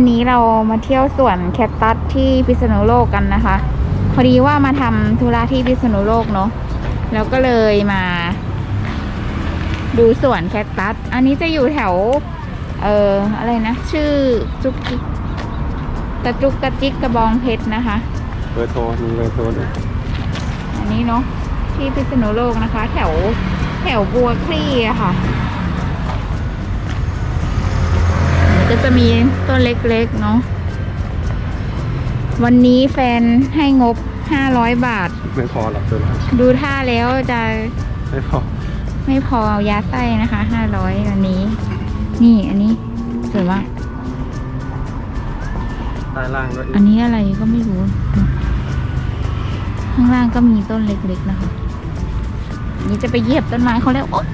วันนี้เรามาเที่ยวสวนแคคตัสที่พิษณุโลกกันนะคะ พอดีว่ามาทำธุระที่พิษณุโลกเนาะแล้วก็เลยมา ดูสวนแคคตัส อันนี้จะอยู่แถว เอ่ออะไรนะ ชื่อจุกจิกตะจุกกระจิกกระบองเพชรนะคะเบอร์โทรมีเบอร์โทรด้วยอันนี้เนาะที่พิษณุโลกนะคะ แถวแถวบัวคลี่อะค่ะ ก็จะมีต้นเล็กๆเนาะวันนี้แฟนให้งบ 500 บาท ไม่พอหรอกตัวละดูท่าแล้วจะไม่พอ ไม่พอเอายาไส้นะคะ 500วันนี้ นี่อันนี้สวยมากใต้ล่างด้วยอันนี้อะไรก็ไม่รู้ ข้างล่างก็มีต้นเล็กๆนะคะอันนี้จะไปเหยียบต้นไม้เขาแล้วโอ๊ะ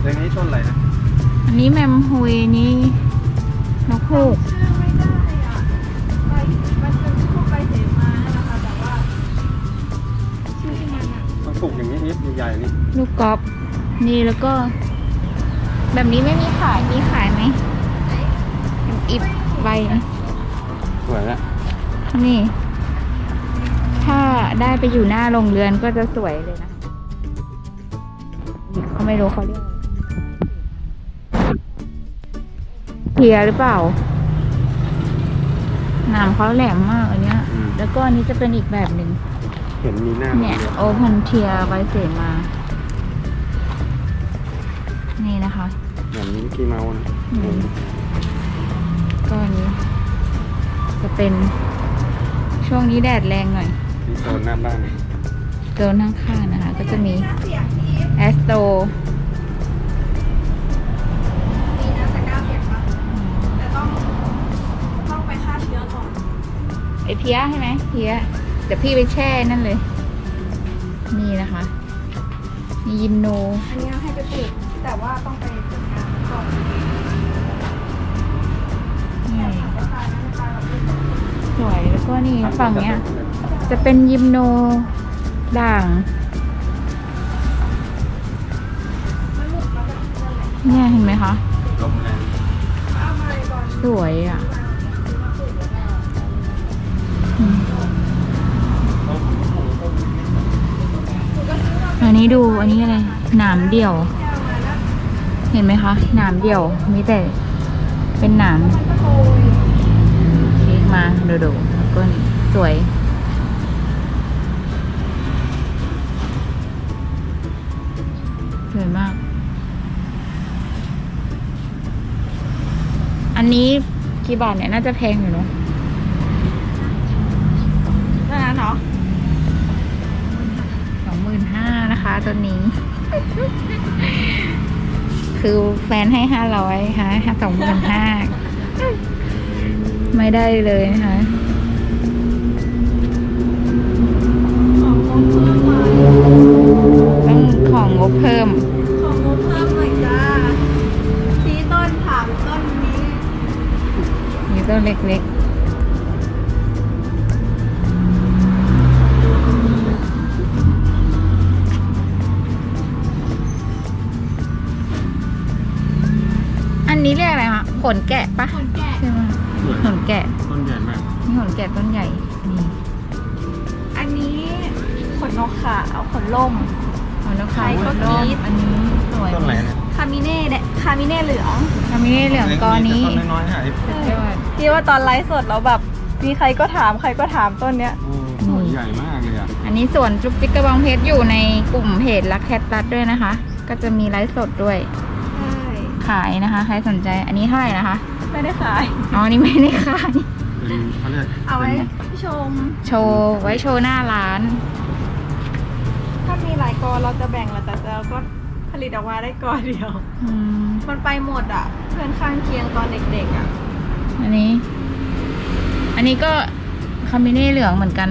เรื่องนี้ต้นอะไรนะ อันนี้แมมฮุยนี่นกฮูกชื่อไม่ได้อะไปมันเป็นพวกไปเสมานะคะแต่ว่าชื่อมันอะมันปลูกอย่างนี้นิดใหญ่ๆนี่ลูกกอล์ฟนี่แล้วก็ แบบนี้ไม่มีขายมีขายไหมอิบใบนะสวยละนี่ ถ้าได้ไปอยู่หน้าโรงเรือนก็จะสวยเลยนะเขาไม่รู้เขาเรียก เพียหรือเปล่าหนามเขาแหลมมากอันเนี้ยแล้วก็อันนี้จะเป็นอีกแบบหนึ่ง เห็นมีหน้าเนี่ยโรงโอพันเทียใบเสมา นี่นะคะเรียนเหมือนมิกกี้เมาส์นะอืม ก็อันนี้ จะเป็นช่วงนี้แดดแรงหน่อย ที่โซนหน้าบ้านโซนข้างๆนะคะ ก็จะมีเสียงที่แอสโต ไอเพียใช่ไหมเพียเดี๋ยวพี่ไปแช่นั่นเลย นี่นะคะมียิมโน อันนี้ให้ไปปลูกแต่ว่าต้องไปจัดการก่อนนี่ราคานั้นราคาเราไม่สวยแล้วก็นี่ฝั่งเนี้ย จะเป็นยิมโนด่างเนี่ยเห็นไหมคะลมแรงเอามาเลยก่อนสวยอะ อันนี้ดูอันนี้อะไรหนามเดี่ยว เห็นไหมคะหนามเดี่ยวมีแต่เป็นหนามโตยเค้กมาโดดๆแล้วก็นี่สวยสวยมาก อันนี้กี่บาทเนี่ยน่าจะแพงอยู่เนาะ ตัวนี้ คือแฟนให้ห้าร้อยค่ะสองหมื่นห้าไม่ได้เลยนะคะต้องของงบเพิ่ม ของงบเพิ่มหน่อยจ้าชี้ต้นถามต้นนี้มีต้นเล็กๆ ขนแกะปะคนแก่ใช่ไหมสวยขนแกะต้นใหญ่มากนี่ขนแกะต้นใหญ่นี่อันนี้ขนนกขาวขนล่ม ขนนกใครเขาก็ขนร่มกรี๊ดอันนี้สวยต้นอะไรเนี่ยคามิเน่เนี่ยคามิเน่เหลืองทำไม่ได้เหลืองกอนี้ต้นน้อยๆหายสุดยอดที่ว่าตอนไลฟ์สดแล้วแบบมีใครก็ถามใครก็ถามต้นเนี้ย โอ้โหใหญ่มากเลยอะอันนี้ส่วนจุกจิกกระบองเพชรอยู่ในกลุ่มเพจรักแคทตัสด้วยนะคะ ก็จะมีไลฟ์สดด้วยใช่ ขายนะคะ ใครสนใจอันนี้เท่าไหร่นะคะ ไม่ได้ขาย อ๋อนี่ไม่ได้ขาย เป็นเขาเรียกเอาไว้ป็นชม โชว์ไว้โชว์หน้าร้าน ถ้ามีหลายกอเราจะแบ่งแหละแต่เราก็ผลิตออกมาได้กอเดียว อืม มันไปหมดอะ เพื่อนข้างเคียงตอนเด็กๆอะ อันนี้ อันนี้ก็คามิเน่เหลืองเหมือนกัน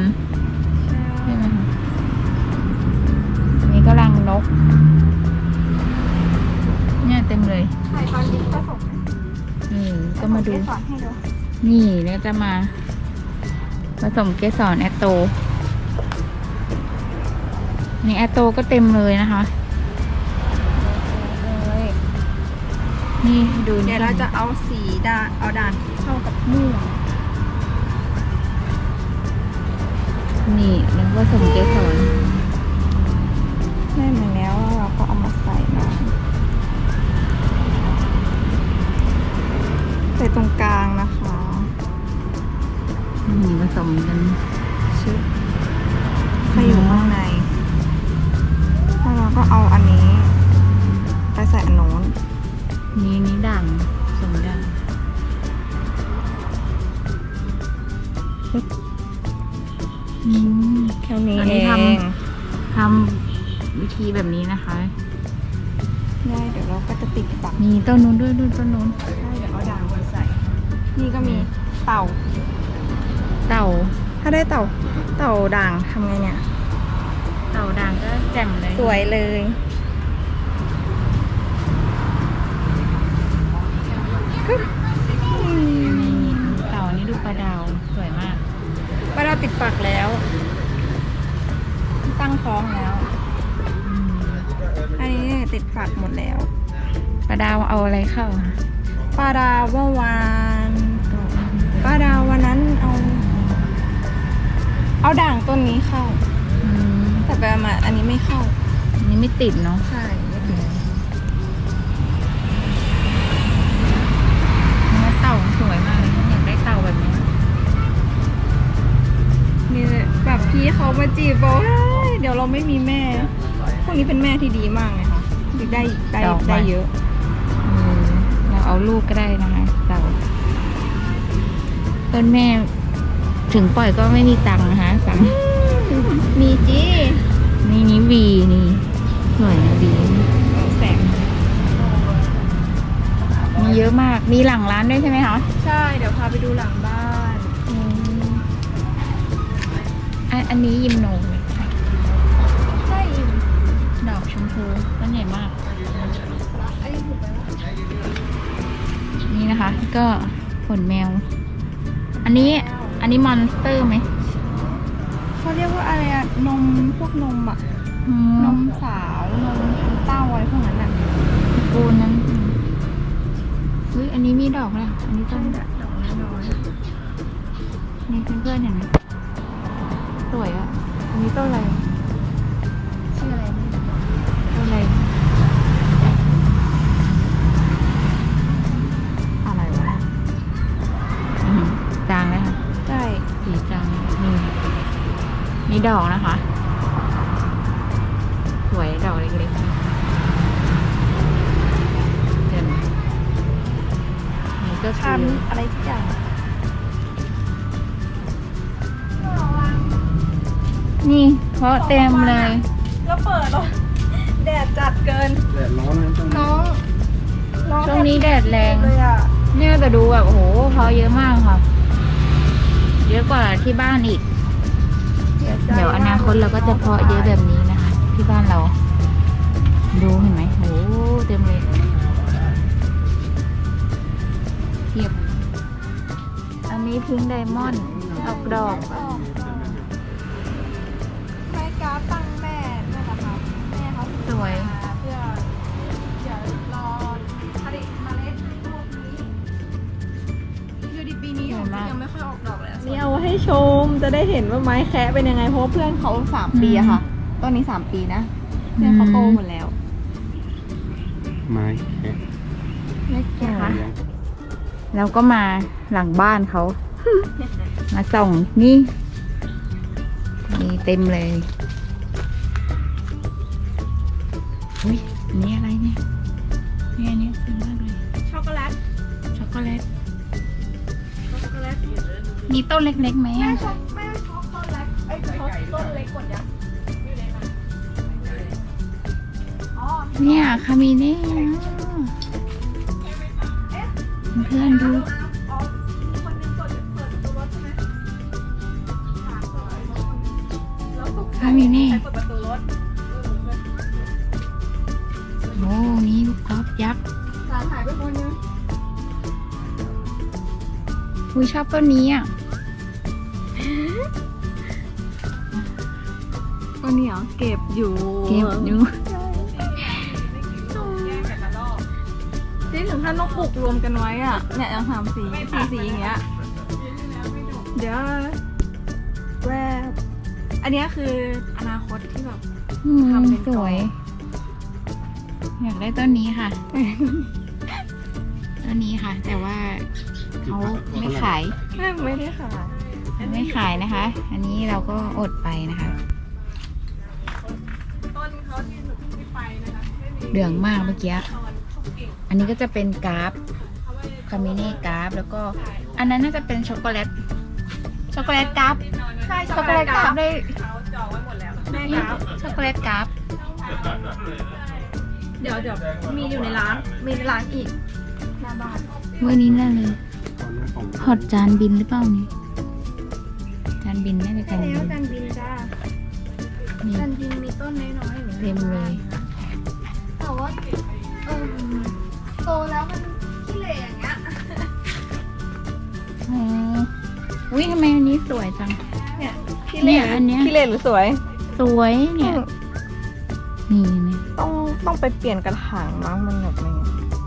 ก็มาดูผสเกสรให้ดูนี่แล้วจะมา ผสมเกสรแอตโตนี่แอตโตก็เต็มเลยนะคะเลยนี่ดูเดี๋ยวเราจะเอาสีด่านเอาด่านเข้ากับม่วงนี่แล้วก็สมเกสรได้มาแล้วเราก็เอามาใส่มา ตรงกลางนะคะนี่ผสมกันชึบให้อยู่ข้างใน แล้วเราก็เอาอันนี้ ไปใส่อันโน้น นี่นี่ด่างสมด่างอืมแค่นี้อันนี้เอทำงทำวิธีแบบนี้นะคะ ได้ เดี๋ยวเราก็จะติดฝักมีต้นนู้นด้วยด้วยต้นนู้น ก็มีเต่า เต่า ถ้าได้เต่า เต่าด่างทำไงเนี่ย เต่าด่างก็แจ่มเลย สวยเลยนี่เต่านี่ดูปลาดาวสวยมากว่าเราติดฝักแล้ว ตั้งท้องแล้วอืมอันนี้ติดฝักหมดแล้วปลาดาวเอาอะไรเข้าคะปลาดาวเมื่อวาน ปลาดาววันนั้นเอา เอาด่างต้นนี้เข้า อืมแต่ไปมาอันนี้ไม่เข้า อันนี้ไม่ติดเนาะใช่ไม่ติดเนื้อเต่าสวยมากเลยอยากได้เต่าแบบนี้นี่เลยแบบพี่เขามาจีบบอกว่าเฮ้ยเดี๋ยวเราไม่มีแม่ พวกนี้เป็นแม่ที่ดีมากเลยค่ะได้ได้ดอกไม้ ได้เยอะ เออเราเอาลูกก็ได้นะคะเต่า ต้นแม่ถึงปล่อยก็ไม่มีตังค์นะคะสั่งมีจีนี่นี่วีนี่สวยนะวีแสงมีเยอะมากมีหลังร้านด้วยใช่ไหมคะใช่ เดี๋ยวพาไปดูหลังบ้านอันอันนี้ยิมโนเลยใช่อิมดอกชมพูต้นใหญ่มากอันนี้ถูกไหมวะนี่นะคะ ก็ขนแมว อันนี้อันนี้มอนสเตอร์ไหมเขาเรียกว่าอะไรอะนมพวกนมอะอืนมสาวนมเต้าอะไรพวกนั้นอะปูนนั้นอุ้ยอันนี้มีดอกเลยอันนี้ต้นดอกน้อยนี่เพื่อนๆเห็นไหมสวยอะอันนี้ต้นอะไร ดอกนะคะ สวยดอกเล็กๆเด่นนี่ก็คือทำอะไรทุกอย่างนี่เพราะเต็มเลย แล้วเปิดแล้วแดดจัดเกิน แดดร้อนนะต้องน้องน้องช่วงนี้แดดแรง เลยอะเนี่ยแต่ดูแบบโอ้โหเพาะเยอะมากค่ะ เยอะกว่าที่บ้านอีก เดี๋ยวอนาคตเราก็จะเพาะเยอะแบบนี้นะคะ ที่บ้านเรา ดูเห็นไหมโอ้โหเต็มเลยเทียบอันนี้พิงค์ไดมอนด์ออกดอกแม่กราฟตั้งแม่นั่นแหละค่ะแม่เขาสวย ชมจะได้เห็นว่าไม้แคะเป็นยังไง เพราะว่าเพื่อนเขาสามปีอะค่ะ ต้นนี้สามปีนะ เพื่อนเขาโตหมดแล้ว ไม้แค่เล็กนะคะเลี้ยงแล้วก็มาหลังบ้านเขา มาส่องนี่นี่เต็มเลย มีต้นเล็กๆไหมแม่อะช็อกแม่ช็อกโกแลตไอ้ยช็อกต้นเล็กกว่านี้อ๋อเนี่ยคามิเน่เพื่อนๆดูอ๋อมีคนหนึงกดเปิดประตูรถใช่ไหมถามก่อนแล้วตกใจคามิเน่ใครเปิดประตูรถโอ้นี่ลูกกอล์ฟยักษ์สารหายไปคนนึงอุ้ยชอบต้นนี้อะ ก็เนี่ยเก็บอยู่เก็บอยู่แยกกันละรอบนี่ถึงขั้นต้องปลูกรวมกันไว้อะเนี่ยยังสามสีสีสีอย่างเงี้ยเดี๋ยวแวบอันเนี้ยคืออนาคตที่แบบอืมทำเป็นสวย อยากได้ต้นนี้ค่ะต้นนี้ค่ะ แต่ว่าเขาไม่ขายไม่ไม่ได้ค่ะไม่ขายนะคะ อันนี้เราก็อดไปนะคะ เหลืองมากเมื่อกี้ตอนเขาเก่งอันนี้ก็จะเป็นกราฟเขาไม่ได้คาเมเน่กราฟแล้วก็ อันนั้นน่าจะเป็นช็อกโกแลต ช็อกโกแลตกราฟใช่ช็อกโกแลตกราฟได้เขาจองไว้หมดแล้วแม่ครับช็อกโกแลตกราฟเดี๋ยวเดี๋ยวมีอยู่ในร้าน มีในร้านอีกหน้าบ้านเมื่อนี้นั่นเลยตอนนี้ของฮอตจานบินหรือเปล่านี่ จานบินน่าจะจานบิแล้วนจันบินจ้านี่จันบินมีต้นน้อยๆอยู่เต็มเลยแต่ ว่าเออโตแล้วมันขี้เหร่อย่างเงี้ยอ๋ออุ้ยทำไมอันนี้สวยจัง เนี่ยขี้เนี่เหร่ยอันเนี้ย ขี้เหร่หรือสวย สวยเนี่ย นี่นี่ต้องต้องไปเปลี่ยนกระถางมั้งมันแบบนี้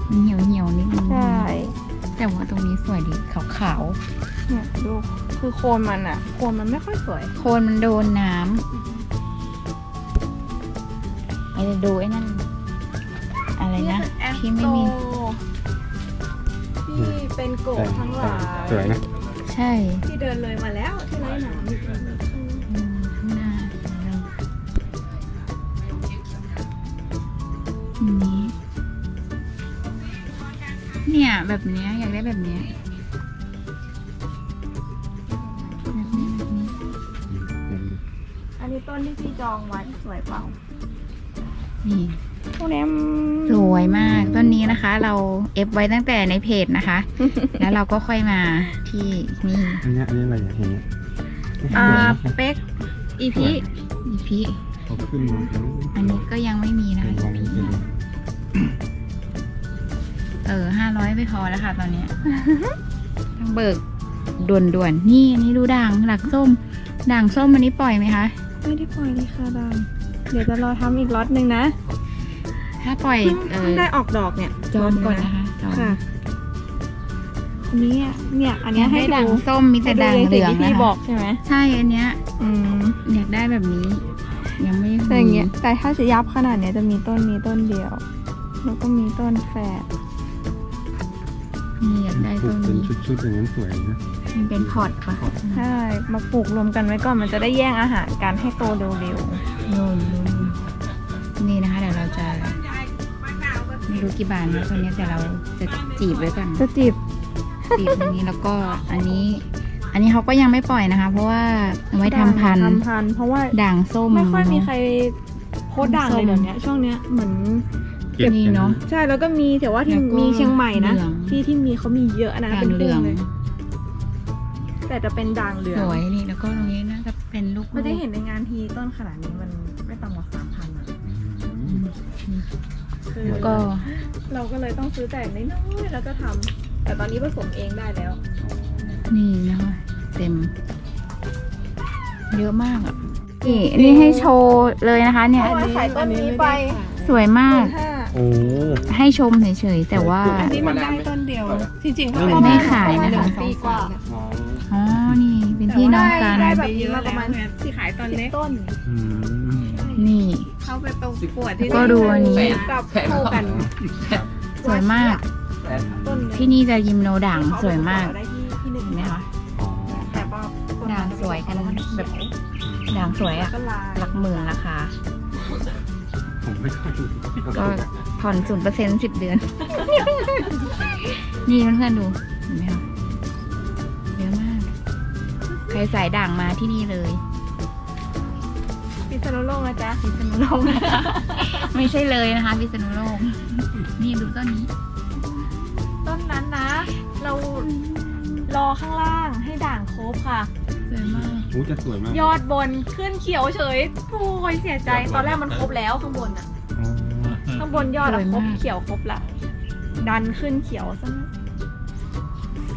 มันเหี่ยวเหี่ยวๆนิดนึงใช่แต่ว่าตรงนี้สวยดีขาวเนี่ยดูคือโคนมันอะโคนมันไม่ค่อยสวย ๆโคนมันโดนน้ำไปดูไอ้นั่นอะไร นะที่ไม่มี ที่เป็นโกะทั้งหลายสวยนะใช่ที่เดินเลยมาแล้วที่ไร้หนามอยู่ตรงนี้อืมข้างหน้าอันนี้ เนี่ยแบบเนี้ยอยากได้แบบเนี้ยแบบนี้แบบนี้อันนี้ต้นที่พี่จองไว้สวยเปล่านี่พวกนี้ สวยมากต้นนี้นะคะ เราเอฟไว้ตั้งแต่ในเพจนะคะ แล้วเราก็ค่อยมาที่นี่อันเนี้ยอันนี้อะไรอย่างเงี้ยอ่าเป็กอีพีอีพีเขาขึ้นมาแล้วอันนี้ก็ยังไม่มีนะคะลองอีดูพีเออห้าร้อยไม่พอแล้วค่ะตอนเนี้ยต้องเบิกด่วนด่วนๆนี่อันนี้ดูด่างหลักส้ม ด่างส้มอันนี้ปล่อยไหมคะ ไม่ได้ปล่อยเลยค่ะดังเดี๋ยวจะรอทำอีกล็อตหนึ่งนะ ถ้าปล่อยเพิ่งเอเพิ่องได้ออกดอกเนี่ยจองก่อนนะคะจองค่ะอันนี้อะเนี่ย อันเนี้ยให้ไม่ด่างดูส้มมีแต่ด่างให้เหลืองสิ่ที่นะพี่บคะอกใช่ไหมใช่อันเนี้ยอืมอยากได้แบบนี้ ยังไม่แต่อย่างเงี้ยแต่ถ้าจะยับขนาดเนี้ยจะมีต้นนี้ต้นเดียว แล้วก็มีต้นแฝดนี่อยากได้ปลูต้กนเป็นนี้ชุดๆอย่างนั้นสวยนะมันเป็นพอร์ตปะใช่มาปลูกรวมกันไว้ก่อนมันจะได้แย่งอาหารกันให้โตเร็วนู่นนู่นนี่นะคะเดี๋ยวเราจะ ไม่รู้กี่บาทนะตัวเนี้ยแต่เราจะจีบไว้ก่อนๆจะจีบจีบตรงนี้แล้วก็อันนี้ อันนี้เขาก็ยังไม่ปล่อยนะคะ เพราะว่าเอาไว้ทำพันธุ์ทำพันธุ์เพราะว่าด่างส้ม ไม่ค่อยมีใครโพสต์ด่างเลยส้มเดี๋ยวนี้ช่วงเนี้ยเหมือน เก็บนี่กัเนาะใช่แล้วก็มีแต่ว่าที่แล้วก็มีเชียงใหม่นะ เหลือง ที่ที่มีเขามีเยอะอันนั้นด่างเป็นเหลืองเลยแต่จะเป็นด่างเหลือสงวยนี่แล้วก็ตรงนี้น่าจะเป็นลูกไม่ได้เห็นในงานทีต้นขนาดนี้มันไม่ต่ำกว่าสามพันอะอืมคือ แล้วก็เราก็เลยต้องซื้อแต่น้อยๆแล้วก็ทำแต่ตอนนี้ผสมเองได้แล้ว นี่นะคะเต็ม เยอะมากอะนี่นี่ให้โชว์เลยนะคะ เนี่ยเอาไว้ขายต้นนี้ไป สวยมาก ห้าโอ้ให้ชมเฉยๆแต่ว่า อันนี้มันได้ต้นเดียว จริงๆไม่ไม่ขายนะคะปีกว่าอ๋ออ๋อ นี่เป็นพี่น้องกัน ได้แบบนี้มาประมาณที่ขายตอนเล็กต้น อืมนี่ เข้าไปประกวดที่ก็ดูอันนี้ กับคู่กันสวยมาก ต้นที่นี่จะยิมโนด่างสวยมากได้ที่ที่หนึ่งเห็นไหมคะอ๋อแต่พอด่างสวยกันแบบด่างสวยอะก็ลายหลักหมื่นราคาผมไม่ค่อยก็ผ่อนศูนย์เปอร์เซ็นต์สิบเดือน นี่เพื่อนๆดูเห็นไหมคะเยอะมาก ใครสายด่างมาที่นี่เลย พิษณุโลกนะจ๊ะพิษณุโลกนะคะไม่ใช่เลยนะคะพิษณุโลก นี่ดูต้นนี้ ต้นนั้นนะ เรารอข้างล่างให้ด่างครบค่ะ สวยมากโอ้จะสวยมากยอดบนขึ้นเขียวเฉยโอ้ยเสียใจ ตอนแรกมันครบแล้วข้างบนอะอ๋อข้างบนยอดอะสวยครมากบเขียวครบละ ดันขึ้นเขียวซะ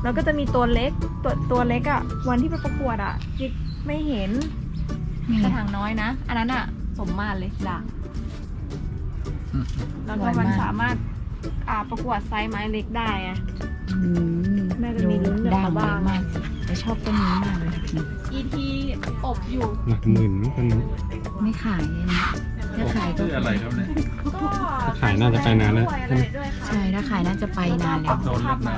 แล้วก็จะมีตัวเล็กตัวตัวเล็กอะวันที่ไปประกวดอะจิ๊กไม่เห็นนี่ กระถางน้อยนะ อันนั้นอะสมมาตรเลยด่างแล้วก็สวยมันมากสามารถอ่าประกวดไซส์ไม้เล็กได้อะ อืมน่าจะมีลุ้นกับด่างเขาเยบ้างอะมากแต่ชอบต้นนี้มากเลยค่ะ ET อบอยู่ หลักหมื่นไม่เป็นไม่ขายเลยนะถ้าขายก็ชื่ออะไรครับเนี่ย ก็ขายน่าจะไปนานแล้ว ด้วยอะไรด้วยค่ะใช่ถ้าขายน่าจะไปนานแล้วโดนเลือกน้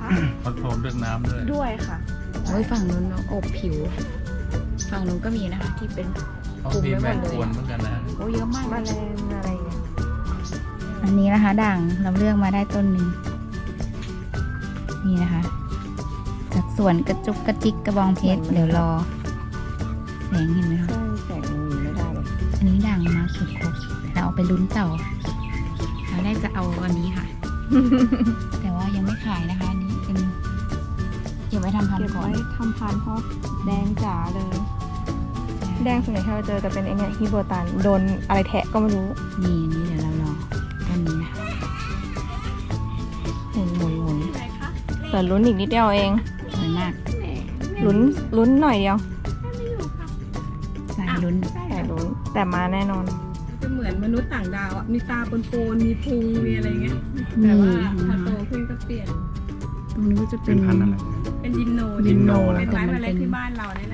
ค่ะำคอนโทรลเรื่องน้ำด้วยด้วยค่ะ โอ้ยฝั่งนู้นอบผิว ฝั่งนู้นก็มีนะคะที่เป็นเขามีแมงกวนเหมือนกันนะโอ้เยอะมากแมเลยลงอะไรอย่างเงี้ยอันนี้นะคะ ด่างเราเลือกมาได้ต้นหนึ่งนี่นะคะ จากสวนกระจุกกระจิกกระบองเพชรเดี๋ยวรอแสงเห็นไหมคะ ใช่แสงมันไม่ได้เลยอันนี้ด่างมาสุดครบเราเอาไปลุ้นเต่าเราได้จะเอาอันนี้ค่ะ แต่ว่ายังไม่ขายนะคะ อันนี้เป็นเก็บไว้ทำพันเก็บธุ์ก่อไว้น ทำพันธุ์เพราะแดงจ๋าเลย แดงส่วนใหญ่ที่เราเจอจะเป็นไอเนี่ยฮิโบตันโดนอะไรแทะก็ไม่รู้นี่อันนี้เดี๋ยวเรารอต้นนี้นะคะหมุนหมุนหมุนแต่ลุ้นอีกนิดเดียวเองสวยมากลุ้นลุ้นหน่อยเดียวสายลุ้นแต่ลุ้นแต่มาแน่นอนจะเหมือนมนุษย์ต่างดาวอะมีตาปนๆมีพุงมีอะไรเงี้ยนี่แต่ว่านะพอคะโตขึ้นก็เปลี่ยนตรงนี้ก็จะเป็เป็นนพันธุ์อะไร เป็นยิมโนยิมโน เป็นไม้แต่มันเมล็เป็ดนที่บ้านเราเนี่ยแห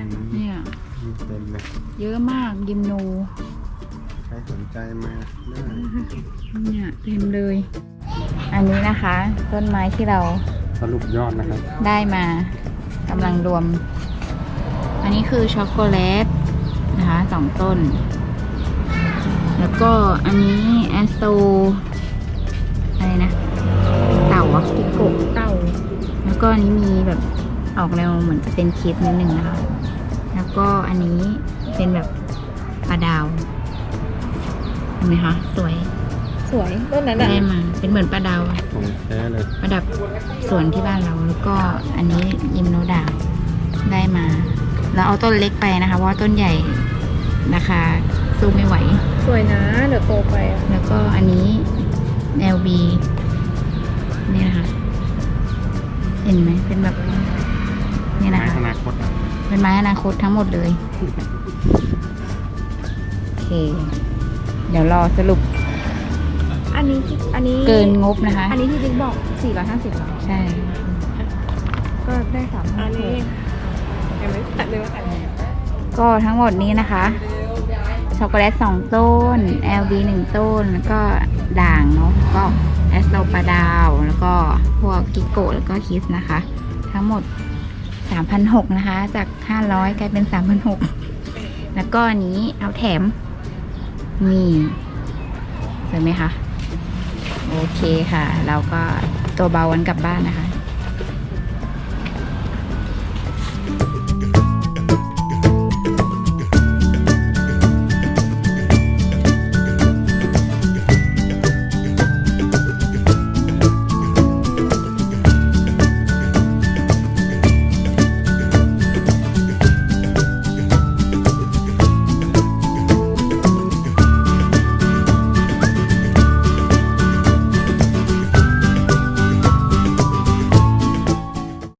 ละค่ะเนี่ย เต็มเลยเยอะมากยิมโน ใครสนใจมาได้เนี่ยเต็มเลย อันนี้นะคะ ต้นไม้ที่เราสรุปยอดนะครับ ได้มากำลังรวม อันนี้คือช็อกโกแลตนะคะสองต้น แล้วก็อันนี้แอสโตอะไรนะ เต่าอะกิโกะเต่า แล้วก็อันนี้มีแบบออกแนวเหมือนจะเป็นคิดนิดนึงนะคะ แล้วก็อันนี้เป็นแบบปลาดาวเห็นไหมคะสวยสวยต้นนั้นอะได้มา เป็นเหมือนปลาดาวอะของแท้เลยประดับสวนที่บ้านเราแล้วก็อันนี้ยิมโนดาวได้มา เราเอาต้นเล็กไปนะคะ เพราะว่าต้นใหญ่ราคาสู้ไม่ไหว สวยนะ เดี๋ยวโตไปอะแล้วก็อันนี้ LB นี่นะคะ เห็นไหมเป็นแบบ นี่นะไม้คะ อนาคต เป็นไม้อนาคตทั้งหมดเลย โอเค เดี๋ยวรอสรุป อันนี้ที่อันนี้เกินงบนะคะ อันนี้ที่บิ๊กบอก 450บาทใช่ ก็ได้สามพัอันนนี้ยังไม่ตัดเลยว่าตัดก็ทั้งหมดนี้นะคะ ช็อกโกแลตสองต้น LB หนึ่งต้น แล้วก็ด่างเนาะแล้วก็แอสโลปาดาว แล้วก็พวกกิโกะแล้วก็คิสนะคะ ทั้งหมด 3,600นะคะ จาก 500 กลายเป็น3,600แล้วก็อันนี้เอาแถม นี่สวยไหมคะ โอเคค่ะ เราก็ตัวเบาวันกลับบ้านนะคะ